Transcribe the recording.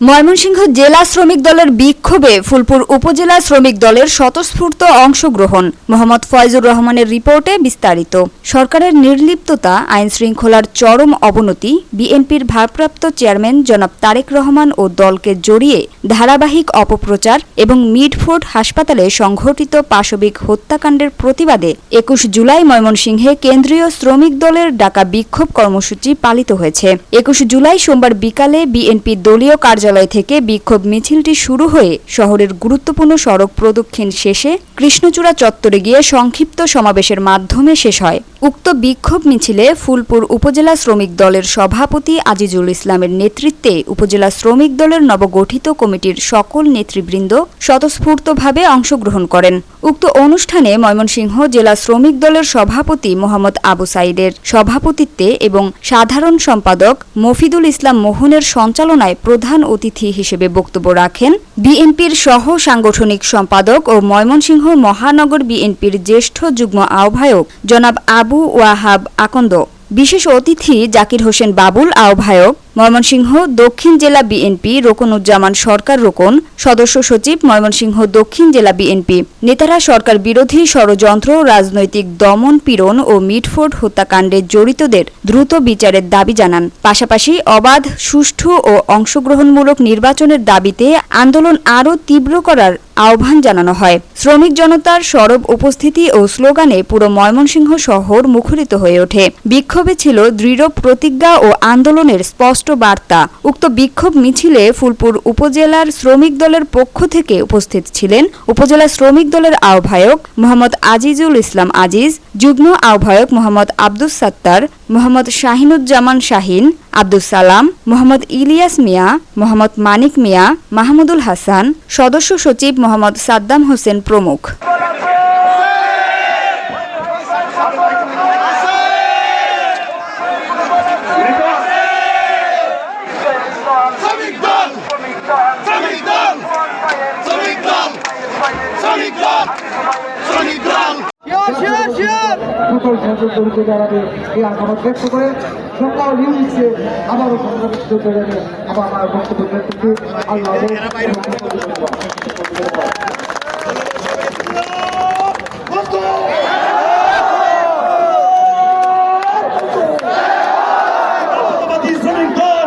ময়মনসিংহ জেলা শ্রমিক দলের বিক্ষোভে ফুলপুর উপজেলা শ্রমিক দলের স্বতঃস্ফূর্ত অংশগ্রহণ। মোহাম্মদ ফয়জুর রহমানের রিপোর্টে বিস্তারিত। সরকারের নির্লিপ্ততা, আইন শৃঙ্খলার চরম অবনতি, বিএনপির ভারপ্রাপ্ত চেয়ারম্যান জনাব তারেক রহমান ও দলকে জড়িয়ে ধারাবাহিক অপপ্রচার এবং মিডফোর্ড হাসপাতালে সংঘটিত পাশবিক হত্যাকাণ্ডের প্রতিবাদে একুশ জুলাই ময়মনসিংহে কেন্দ্রীয় শ্রমিক দলের ডাকা বিক্ষোভ কর্মসূচি পালিত হয়েছে। একুশ জুলাই সোমবার বিকালে বিএনপি দলীয় কার্যালয় থেকে বিক্ষোভ মিছিলটি শুরু হয়ে শহরের গুরুত্বপূর্ণ সড়ক প্রদক্ষিণ শেষে কৃষ্ণচূড়া চত্বরে গিয়ে সংক্ষিপ্ত সমাবেশের মাধ্যমে শেষ হয়। উক্ত বিক্ষোভ মিছিলে ফুলপুর উপজেলা শ্রমিক দলের সভাপতি আজিজুল ইসলামের নেতৃত্বে উপজেলা শ্রমিক দলের নবগঠিত কমিটির সকল নেতৃবৃন্দ স্বতঃস্ফূর্তভাবে অংশগ্রহণ করেন। উক্ত অনুষ্ঠানে ময়মনসিংহ জেলা শ্রমিক দলের সভাপতি মোহাম্মদ আবু সাইদের সভাপতিত্বে এবং সাধারণ সম্পাদক মফিদুল ইসলাম মোহনের সঞ্চালনায় প্রধান অতিথি হিসেবে বক্তব্য রাখেন বিএনপির সহ সাংগঠনিক সম্পাদক ও ময়মনসিংহ মহানগর বিএনপির জ্যেষ্ঠ যুগ্ম আহ্বায়ক জনাব আবু ওয়াহাব আকন্দ। বিশেষ অতিথি জাকির হোসেন বাবুল আহ্বায়ক ময়মনসিংহ, দক্ষিণ জেলা বিএনপি, রোকনুজ্জামান সরকার, রোকন। সদস্য সচিব ময়মনসিংহ, দক্ষিণ জেলা বিএনপি। নেতারা সরকার বিরোধী ষড়যন্ত্র, রাজনৈতিক দমন পীড়ন ও মিটফোর্ড হত্যাকাণ্ডে জড়িতদের দ্রুত বিচারের দাবি জানান। পাশাপাশি অবাধ, সুষ্ঠু ও অংশগ্রহণমূলক নির্বাচনের দাবিতে আন্দোলন আরও তীব্র করার আহ্বান জানানো হয়। শ্রমিক জনতার সরব উপস্থিতি ও স্লোগানে পুরো ময়মনসিংহ শহর মুখরিত হয়ে ওঠে। বিক্ষোভে ছিল দৃঢ় প্রতিজ্ঞা ও আন্দোলনের স্পষ্ট বার্তা। উক্ত বিক্ষোভ মিছিলে ফুলপুর উপজেলার শ্রমিক দলের পক্ষ থেকে উপস্থিত ছিলেন উপজেলা শ্রমিক দলের আহ্বায়ক মোহাম্মদ আজিজুল ইসলাম আজিজ, যুগ্ম আহ্বায়ক মোহাম্মদ আব্দুস সাত্তার, মোহাম্মদ শাহিনুজ্জামান শাহিন, আব্দুস সালাম, মোহাম্মদ ইলিয়াস মিয়া, মোহাম্মদ মানিক মিয়া, মাহমুদুল হাসান, সদস্য সচিব মোহাম্মদ সাদ্দাম হোসেন প্রমুখ শ্রমিক দল শ্রমিক দল শ্রমিক দল শ্রমিক দল শ্রমিক দল সকল সহযোগিতা জানাবে এই আশাবাদ ব্যক্ত করে সকল ইউনিটকে আবারও সংগঠিত করে আবার আমার বক্তব্য আল্লাহ শ্রমিক দল